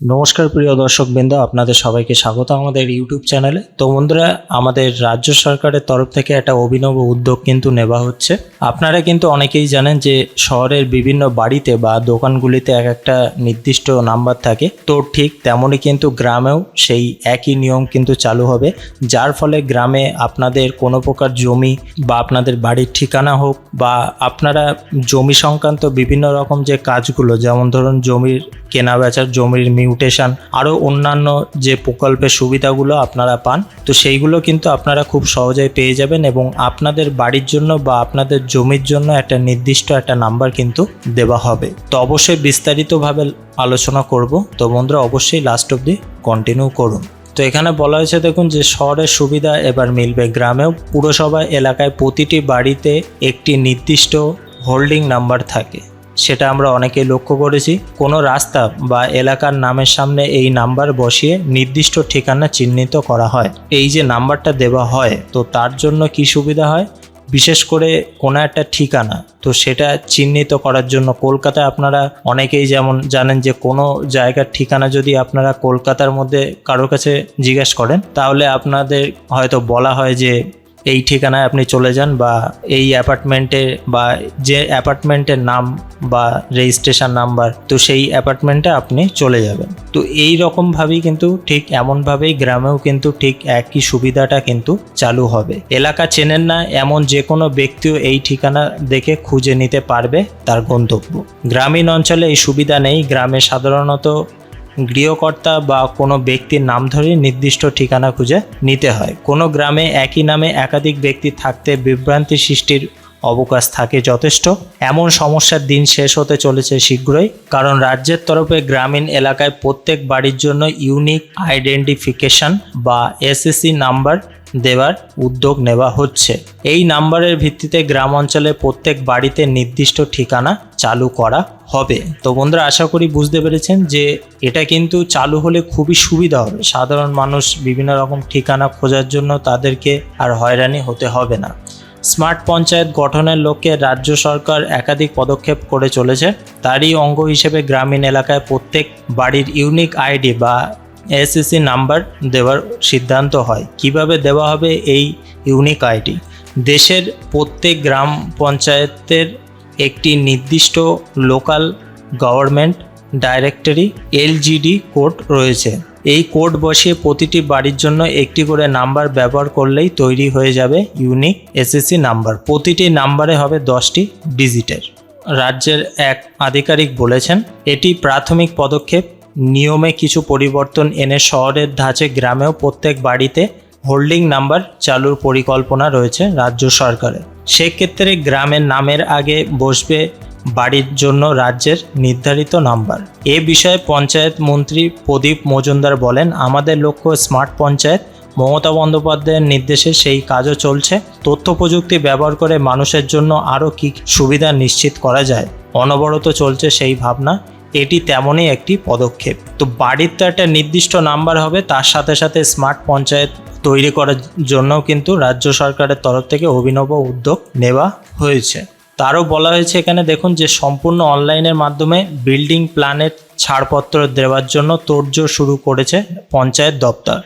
নমস্কার প্রিয় দর্শক বৃন্দ আপনাদের সবাইকে স্বাগত আমাদের ইউটিউব চ্যানেলে। তো বন্ধুরা, আমাদের রাজ্য সরকারের তরফ থেকে একটা অভিনব উদ্যোগ কিন্তু নেওয়া হচ্ছে। আপনারা কিন্তু অনেকেই জানেন যে শহরের বিভিন্ন বাড়িতে বা দোকানগুলিতে এক একটা নির্দিষ্ট নাম্বার থাকে। তো ঠিক তেমনই কিন্তু গ্রামেও সেই একই নিয়ম কিন্তু চালু হবে, যার ফলে গ্রামে আপনাদের কোনো প্রকার জমি বা আপনাদের বাড়ির ঠিকানা হোক বা আপনারা জমি সংক্রান্ত বিভিন্ন রকম যে কাজগুলো, যেমন ধরুন জমির কেনা বেচার জমির মিউটেশন আরও অন্যান্য যে প্রকল্পের সুবিধাগুলো আপনারা পান, তো সেইগুলো কিন্তু আপনারা খুব সহজেই পেয়ে যাবেন এবং আপনাদের বাড়ির জন্য বা আপনাদের জমির জন্য একটা নির্দিষ্ট একটা নাম্বার কিন্তু দেওয়া হবে। তো অবশ্যই বিস্তারিতভাবে আলোচনা করব। তো বন্ধুরা, অবশ্যই লাস্ট অবধি কন্টিনিউ করুন। তো এখানে বলা হয়েছে, দেখুন যে শহরের সুবিধা এবার মিলবে গ্রামেও। পুরসভা এলাকায় প্রতিটি বাড়িতে একটি নির্দিষ্ট হোল্ডিং নাম্বার থাকে। সেটা আমরা অনেকেই লক্ষ্য করেছি। কোনো রাস্তা বা এলাকার নামের সামনে এই নাম্বার বসিয়ে নির্দিষ্ট ঠিকানা চিহ্নিত করা হয়। এই যে নাম্বারটা দেওয়া হয়, তো তার জন্য কি সুবিধা হয়? বিশেষ করে কোনো একটা ঠিকানা, তো সেটা চিহ্নিত করার জন্য কলকাতায় আপনারা অনেকেই যেমন জানেন যে কোনো জায়গার ঠিকানা যদি আপনারা কলকাতার মধ্যে কারোর কাছে জিজ্ঞেস করেন, তাহলে আপনাদের হয়তো বলা হয় যে এই ঠিকানায় আপনি চলে যান বা এই অ্যাপার্টমেন্টে বা যে অ্যাপার্টমেন্টের নাম বা রেজিস্ট্রেশন নাম্বার তো সেই অ্যাপার্টমেন্টে আপনি চলে যাবেন। তো এই রকমভাবেই কিন্তু ঠিক এমনভাবেই গ্রামেও কিন্তু ঠিক একই সুবিধাটা কিন্তু চালু হবে। এলাকা চেনেন না, এমন যে কোনো ব্যক্তিও এই ঠিকানা দেখে খুঁজে নিতে পারবে তার গন্তব্য। গ্রামীণ অঞ্চলে এই সুবিধা নেই, গ্রামে সাধারণত গৃহকর্তা বা কোনো ব্যক্তির নাম ধরে নির্দিষ্ট ঠিকানা খুঁজে নিতে হয়। কোনো গ্রামে একই নামে একাধিক ব্যক্তি থাকতে বিভ্রান্তি সৃষ্টির অবকাশ থাকে যথেষ্ট। এমন সমস্যার দিন শেষ হতে চলেছে শীঘ্রই, কারণ রাজ্যের তরফে গ্রামীণ এলাকায় প্রত্যেক বাড়ির জন্য ইউনিক আইডেন্টিফিকেশন বা এসএসসি নাম্বার দেওয়ার উদ্যোগ নেওয়া হচ্ছে। এই নাম্বারের ভিত্তিতে গ্রাম অঞ্চলে প্রত্যেক বাড়িতে নির্দিষ্ট ঠিকানা চালু করা হবে। তো বন্ধুরা, আশা করি বুঝতে পেরেছেন যে এটা কিন্তু চালু হলে খুবই সুবিধা হবে। সাধারণ মানুষ বিভিন্ন রকম ঠিকানা খোঁজার জন্য তাদেরকে আর হয়রানি হতে হবে না। স্মার্ট পঞ্চায়েত গঠনের লক্ষ্যে রাজ্য সরকার একাধিক পদক্ষেপ করে চলেছে। তারই অঙ্গ হিসেবে গ্রামীণ এলাকায় প্রত্যেক বাড়ির ইউনিক আইডি বা এসএসসি নাম্বার দেওয়ার সিদ্ধান্ত হয়। কীভাবে দেওয়া হবে এই ইউনিক আইডি দেশের প্রত্যেক গ্রাম পঞ্চায়েতের একটি নির্দিষ্ট local government directory LGD code রয়েছে। এই কোড বসিয়ে প্রতিটি বাড়ির জন্য একটি করে নাম্বার ব্যবহার করলেই তৈরি হয়ে যাবে ইউনিক এসএসসি নাম্বার। প্রতিটি নাম্বারে হবে দশটি ডিজিটের রাজ্যের এক আধিকারিক বলেছেন, এটি প্রাথমিক পদক্ষেপ। নিয়মে কিছু পরিবর্তন এনে শহরের ধাঁচে গ্রামেও প্রত্যেক বাড়িতে হোল্ডিং নাম্বার চালুর পরিকল্পনা রয়েছে রাজ্য সরকারের। সেক্ষেত্রে গ্রামের নামের আগে বসবে বাড়ির জন্য রাজ্যের নির্ধারিত নাম্বার। এ বিষয়ে পঞ্চায়েত মন্ত্রী প্রদীপ মজুমদার বলেন, আমাদের লক্ষ্য স্মার্ট পঞ্চায়েত। মমতা বন্দ্যোপাধ্যায়ের নির্দেশে সেই কাজও চলছে। তথ্য প্রযুক্তি ব্যবহার করে মানুষের জন্য আরও কী সুবিধা নিশ্চিত করা যায়? অনবরত চলছে সেই ভাবনা। এটি তেমনই একটি পদক্ষেপ। তো বাড়ির তো একটা নির্দিষ্ট নাম্বার হবে, তার সাথে সাথে স্মার্ট পঞ্চায়েত তৈরি করার জন্যও কিন্তু রাজ্য সরকারের তরফ থেকে অভিনব উদ্যোগ নেওয়া হয়েছে। তারও বলা হয়েছে এখানে দেখুন যে সম্পূর্ণ অনলাইনের মাধ্যমে বিল্ডিং প্ল্যানের ছাড়পত্র দেওয়ার জন্য তোড়জোড় শুরু করেছে পঞ্চায়েত দপ্তর।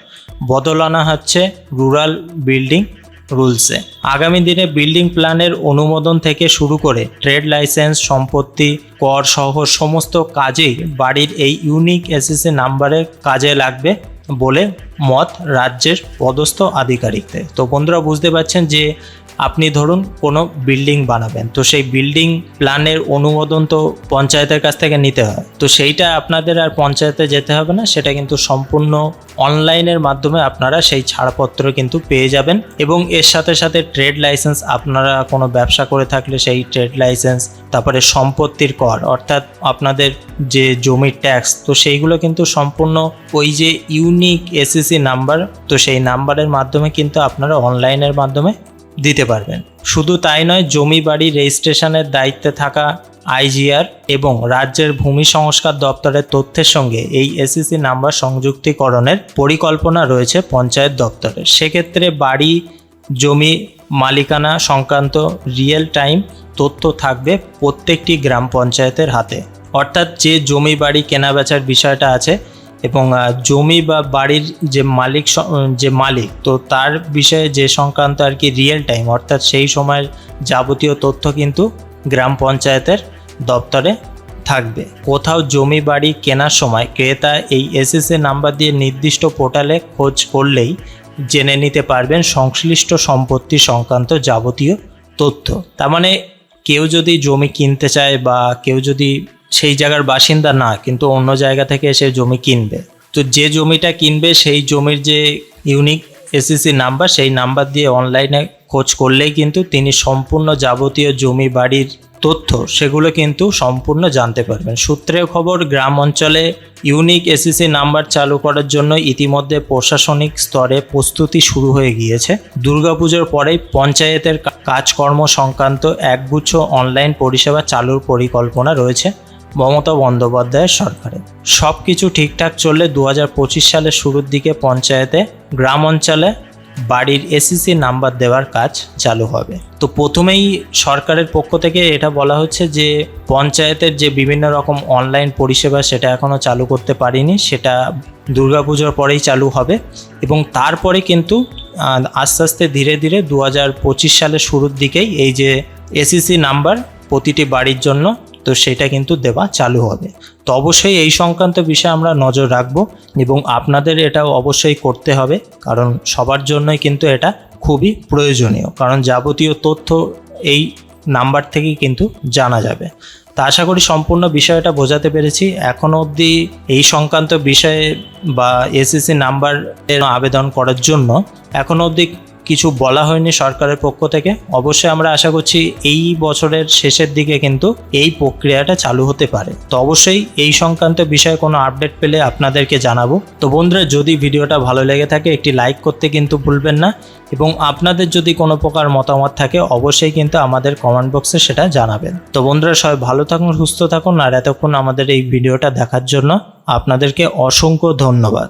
বদল আনা হচ্ছে রুরাল বিল্ডিং রুলসে। আগামী দিনে বিল্ডিং প্ল্যানের অনুমোদন থেকে শুরু করে ট্রেড লাইসেন্স, সম্পত্তি, কর সহ সমস্ত কাজেই বাড়ির এই ইউনিক এসএসসি নাম্বারে কাজে লাগবে বলে মত রাজ্যের পদস্থ আধিকারিকদের। তো বন্ধুরা, বুঝতে পারছেন যে আপনি ধরুন কোনো বিল্ডিং বানাবেন, তো সেই বিল্ডিং প্ল্যানের অনুমোদন তো পঞ্চায়েতের কাছ থেকে নিতে হয়। তো সেইটা আপনাদের আর পঞ্চায়েতে যেতে হবে না, সেটা কিন্তু সম্পূর্ণ অনলাইনের মাধ্যমে আপনারা সেই ছাড়পত্র কিন্তু পেয়ে যাবেন এবং এর সাথে সাথে ট্রেড লাইসেন্স আপনারা কোনো ব্যবসা করে থাকলে সেই ট্রেড লাইসেন্স তারপরে সম্পত্তির কর, অর্থাৎ আপনাদের যে জমির ট্যাক্স তো সেইগুলো কিন্তু সম্পূর্ণ ওই যে ইউনিক এসএসসি নাম্বার তো সেই নাম্বারের মাধ্যমে কিন্তু আপনারা অনলাইনের মাধ্যমে দিতে পারবেন। শুধু তাই নয়, জমি বাড়ি রেজিস্ট্রেশনের দায়িত্বে থাকা আইজিআর এবং রাজ্যের ভূমি সংস্কার দপ্তরের তথ্যের সঙ্গে এই এসিসি নাম্বার সংযুক্তিকরণের পরিকল্পনা রয়েছে পঞ্চায়েত দপ্তরে। সেক্ষেত্রে বাড়ি, জমি, মালিকানা সংক্রান্ত রিয়েল টাইম তথ্য থাকবে প্রত্যেকটি গ্রাম পঞ্চায়েতের হাতে। অর্থাৎ যে জমি বাড়ি কেনাবেচার বিষয়টা আছে এবং জমি বা বাড়ির যে মালিক যে মালিক, তো তার বিষয়ে যে সংক্রান্ত আর কি রিয়েল টাইম অর্থাৎ সেই সময়ের যাবতীয় তথ্য কিন্তু গ্রাম পঞ্চায়েতের দপ্তরে থাকবে। কোথাও জমি, বাড়ি কেনার সময় ক্রেতা এই এসএসএ নাম্বার দিয়ে নির্দিষ্ট পোর্টালে খোঁজ করলেই জেনে নিতে পারবেন সংশ্লিষ্ট সম্পত্তি সংক্রান্ত যাবতীয় তথ্য। তার মানে কেউ যদি জমি কিনতে চায় বা কেউ যদি সেই জায়গার বাসিন্দা না, কিন্তু অন্য জায়গা থেকে এসে জমি কিনবে। তো যে জমিটা কিনবে, সেই জমির যে ইউনিক এসিসি নাম্বার সেই নাম্বার দিয়ে অনলাইনে খোঁজ করলেই কিন্তু তিনি সম্পূর্ণ যাবতীয় জমি, বাড়ির তথ্য সেগুলো কিন্তু সম্পূর্ণ জানতে পারবেন। সূত্রের খবর, গ্রাম অঞ্চলে ইউনিক এসিসি নাম্বার চালু করার জন্য ইতিমধ্যে প্রশাসনিক স্তরে প্রস্তুতি শুরু হয়ে গিয়েছে। দুর্গাপুজোর পরেই পঞ্চায়েতের কাজকর্ম সংক্রান্ত একগুচ্ছ অনলাইন পরিষেবা চালুর পরিকল্পনা রয়েছে। মমতা বন্দ্যোপাধ্যায়ের সরকারে। সব কিছু ঠিকঠাক চললে দু হাজার পঁচিশ সালের শুরুর দিকে পঞ্চায়েতে, গ্রাম অঞ্চলে বাড়ির এসিসি নাম্বার দেওয়ার কাজ চালু হবে। তো প্রথমেই সরকারের পক্ষ থেকে এটা বলা হচ্ছে যে, পঞ্চায়েতের যে বিভিন্ন রকম অনলাইন পরিষেবা সেটা এখনও চালু করতে পারিনি, সেটা দুর্গাপুজোর পরেই চালু হবে এবং তারপরে কিন্তু আস্তে আস্তে ধীরে ধীরে দু হাজার পঁচিশ সালের শুরুর দিকেই এই যে এসিসি নাম্বার প্রতিটি বাড়ির জন্য তো সেটা কিন্তু দেওয়া চালু হবে। তো অবশ্যই এই সংক্রান্ত বিষয়ে আমরা নজর রাখব এবং আপনাদের এটা অবশ্যই করতে হবে, কারণ সবার জন্যই কিন্তু এটা খুবই প্রয়োজনীয়, কারণ যাবতীয় তথ্য এই নাম্বার থেকেই কিন্তু জানা যাবে। তা আশা করি সম্পূর্ণ বিষয়টা বোঝাতে পেরেছি। এখনও অবধি এই সংক্রান্ত বিষয়ে বা এসএসসি নাম্বার আবেদন করার জন্য এখনও অবধি কিছু বলা হয়নি সরকারের পক্ষ থেকে। অবশ্যই আমরা আশা করছি এই বছরের শেষের দিকে কিন্তু এই প্রক্রিয়াটা চালু হতে পারে। তো অবশ্যই এই সংক্রান্ত বিষয়ে কোনো আপডেট পেলে আপনাদেরকে জানাব। তো বন্ধুরা, যদি ভিডিওটা ভালো লেগে থাকে, একটি লাইক করতে কিন্তু ভুলবেন না এবং আপনাদের যদি কোনো প্রকার মতামত থাকে, অবশ্যই কিন্তু আমাদের কমেন্ট বক্সে সেটা জানাবেন। তো বন্ধুরা, সবাই ভালো থাকুন, সুস্থ থাকুন, আর এতক্ষণ আমাদের এই ভিডিওটা দেখার জন্য আপনাদেরকে অসংখ্য ধন্যবাদ।